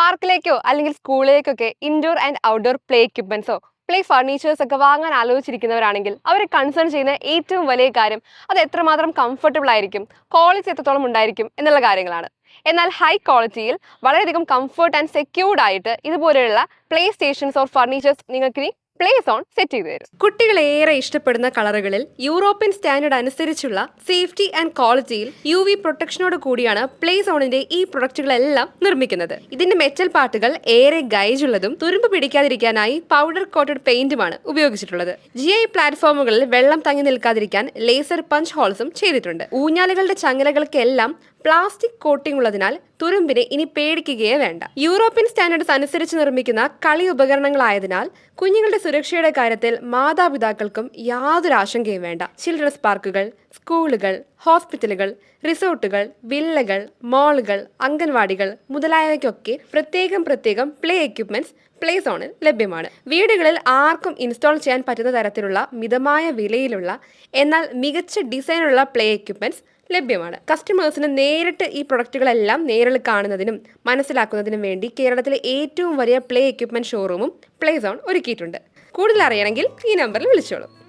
പാർക്കിലേക്കോ അല്ലെങ്കിൽ സ്കൂളിലേക്കൊക്കെ indoor and outdoor play എക്യുപ്മെന്റ്സോ പ്ലേ ഫർണിച്ചേഴ്സ് ഒക്കെ വാങ്ങാൻ ആലോചിച്ചിരിക്കുന്നവരാണെങ്കിൽ അവരെ കൺസേൺ ചെയ്യുന്ന ഏറ്റവും വലിയ കാര്യം അത് എത്രമാത്രം കംഫർട്ടബിൾ ആയിരിക്കും ക്വാളിറ്റി എത്രത്തോളം ഉണ്ടായിരിക്കും എന്നുള്ള കാര്യങ്ങളാണ്. എന്നാൽ ഹൈ ക്വാളിറ്റിയിൽ വളരെയധികം കംഫർട്ട് ആൻഡ് സെക്യൂർഡ് ആയിട്ട് ഇതുപോലെയുള്ള പ്ലേ സ്റ്റേഷൻസ് ഓർ ഫർണിച്ചേഴ്സ് നിങ്ങൾക്ക് പ്ലേ സോൺ സെറ്റ് ചെയ്തു തരും. കുട്ടികൾ ഏറെ ഇഷ്ടപ്പെടുന്ന കളറുകളിൽ യൂറോപ്യൻ സ്റ്റാൻഡേർഡ് അനുസരിച്ചുള്ള സേഫ്റ്റി ആൻഡ് ക്വാളിറ്റിയിൽ യു വി പ്രൊട്ടക്ഷനോട് കൂടിയാണ് പ്ലേ സോണിന്റെ ഈ പ്രൊഡക്റ്റുകളെല്ലാം നിർമ്മിക്കുന്നത്. ഇതിന്റെ മെറ്റൽ പാർട്ടുകൾ ഏറെ ഗൈജുള്ളതും തുരുമ്പ് പിടിക്കാതിരിക്കാനായി പൗഡർ കോട്ടഡ് പെയിന്റുമാണ് ഉപയോഗിച്ചിട്ടുള്ളത്. ജി ഐ പ്ലാറ്റ്ഫോമുകളിൽ വെള്ളം തങ്ങി നിൽക്കാതിരിക്കാൻ ലേസർ പഞ്ച് ഹോൾസും ചെയ്തിട്ടുണ്ട്. ഊഞ്ഞാലുകളുടെ ചങ്ങലകൾക്കെല്ലാം പ്ലാസ്റ്റിക് കോട്ടിംഗ് ഉള്ളതിനാൽ തുരുമ്പിനെ ഇനി പേടിക്കുകയേ വേണ്ട. യൂറോപ്യൻ സ്റ്റാൻഡേർഡ്സ് അനുസരിച്ച് നിർമ്മിക്കുന്ന കളി ഉപകരണങ്ങളായതിനാൽ കുഞ്ഞുങ്ങളുടെ സുരക്ഷയുടെ കാര്യത്തിൽ മാതാപിതാക്കൾക്കും യാതൊരു ആശങ്കയും വേണ്ട. ചിൽഡ്രൻസ് പാർക്കുകൾ സ്കൂളുകൾ ഹോസ്പിറ്റലുകൾ റിസോർട്ടുകൾ വില്ലകൾ മാളുകൾ അംഗൻവാടികൾ മുതലായവയ്ക്കൊക്കെ പ്രത്യേകം പ്രത്യേകം പ്ലേ എക്യുപ്മെന്റ്സ് പ്ലേ സോണിൽ ലഭ്യമാണ്. വീടുകളിൽ ആർക്കും ഇൻസ്റ്റാൾ ചെയ്യാൻ പറ്റുന്ന തരത്തിലുള്ള മിതമായ വിലയിലുള്ള എന്നാൽ മികച്ച ഡിസൈനുള്ള പ്ലേ എക്യുപ്മെന്റ്സ് ലഭ്യമാണ്. കസ്റ്റമേഴ്സിന് നേരിട്ട് ഈ പ്രൊഡക്റ്റുകളെല്ലാം നേരിൽ കാണുന്നതിനും മനസ്സിലാക്കുന്നതിനും വേണ്ടി കേരളത്തിലെ ഏറ്റവും വലിയ പ്ലേ എക്യുപ്മെന്റ് ഷോറൂമും പ്ലേ സോൺ ഒരുക്കിയിട്ടുണ്ട്. കൂടുതൽ അറിയണമെങ്കിൽ ഈ നമ്പറിൽ വിളിച്ചോളൂ.